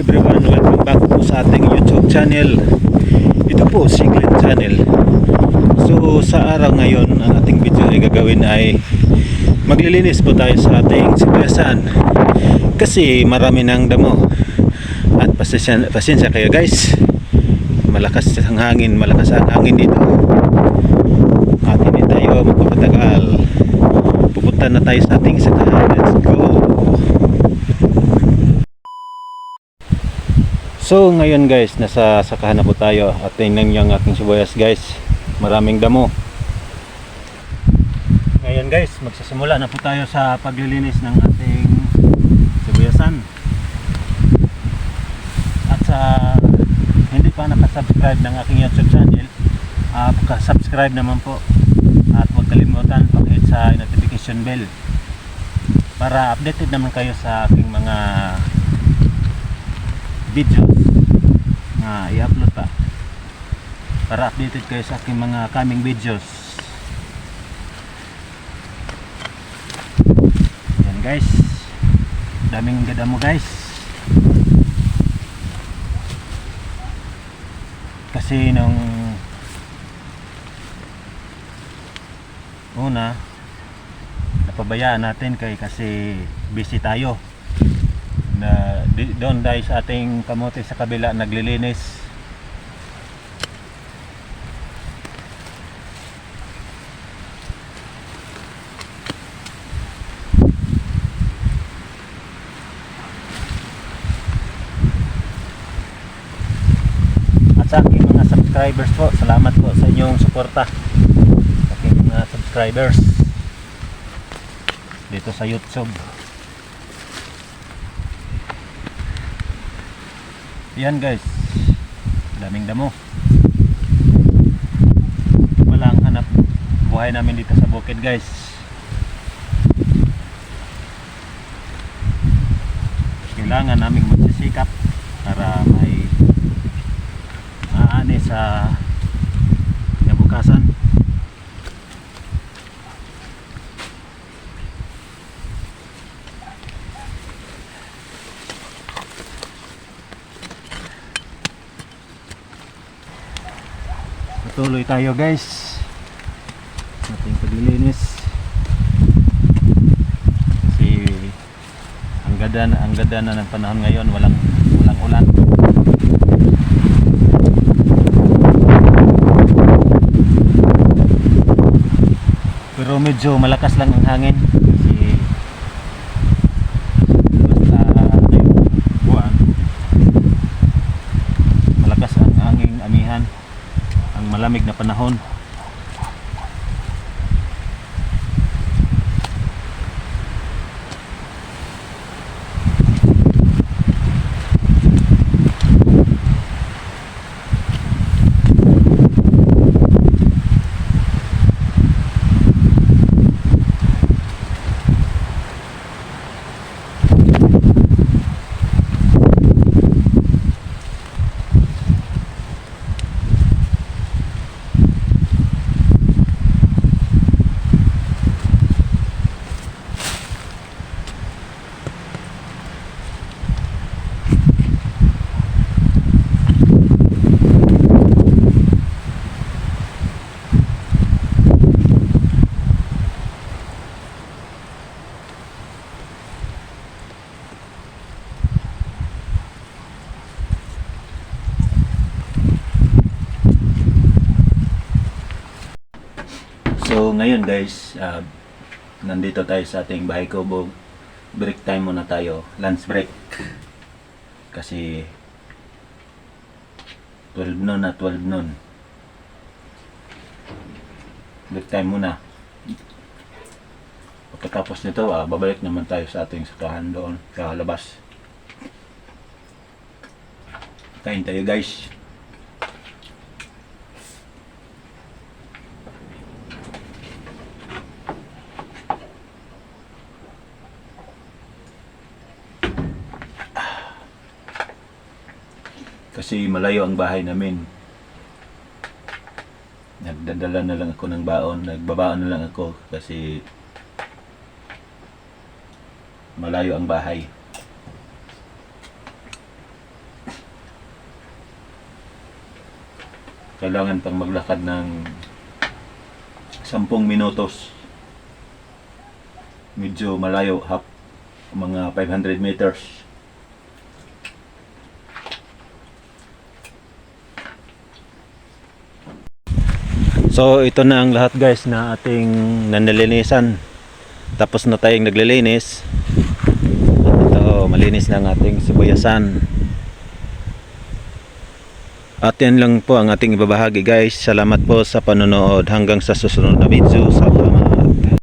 everyone, welcome back po sa ating YouTube channel. Ito po, Secret Channel. So sa araw ngayon, ang ating video ay gagawin ay maglilinis po tayo sa ating sibayasan. Kasi marami ng damo. At pasensya, pasensya kayo guys. Malakas ang hangin, malakas ang hangin dito. At hindi tayo magpapatagal. Pupunta na tayo sa ating sakahan. So ngayon guys, nasa sakahan na po tayo at tingnan niyo ang aking sibuyas guys. Maraming damo. Ngayon guys, magsisimula na po tayo sa paglilinis ng ating sibuyasan. At sa hindi pa nakasubscribe ng aking YouTube channel, uh, subscribe naman po. At huwag kalimutan pag-hit sa notification bell para updated naman kayo sa aking mga videos na i-upload pa. Para updated kayo sa aking mga coming videos. Yan guys. Daming gada mo guys. Kasi nung una napabayaan natin kay kasi busy tayo na doon dahil sa ating kamote sa kabila naglilinis. At sa aking mga subscribers po salamat po sa inyong suporta. Aking mga subscribers dito sa youtube Yan guys. Daming damo. Walang hanap buhay namin dito sa bukid guys. Kailangan naming magsisikap para may maani sa Patuloy tayo guys. Ating paglilinis. Kasi ang ganda na, ang ganda na ng panahon ngayon, walang walang ulan. Pero medyo malakas lang ang hangin. Kasi basta buwan. Malakas ang hangin amihan malamig na panahon So ngayon guys, uh, nandito tayo sa ating bahay kubo. Break time muna tayo, lunch break. Kasi 12 noon na 12 noon. Break time muna. Pagkatapos nito, ah, babalik naman tayo sa ating sakahan doon sa labas. Kain tayo guys. Kasi malayo ang bahay namin. Nagdadala na lang ako ng baon. Nagbabaon na lang ako kasi malayo ang bahay. Kailangan pang maglakad ng 10 minutos. Medyo malayo, hap, mga 500 meters. So ito na ang lahat guys na ating nanalinisan. Tapos na tayong naglilinis. At ito, malinis na ang ating sibuyasan. At yan lang po ang ating ibabahagi guys. Salamat po sa panonood. Hanggang sa susunod na video.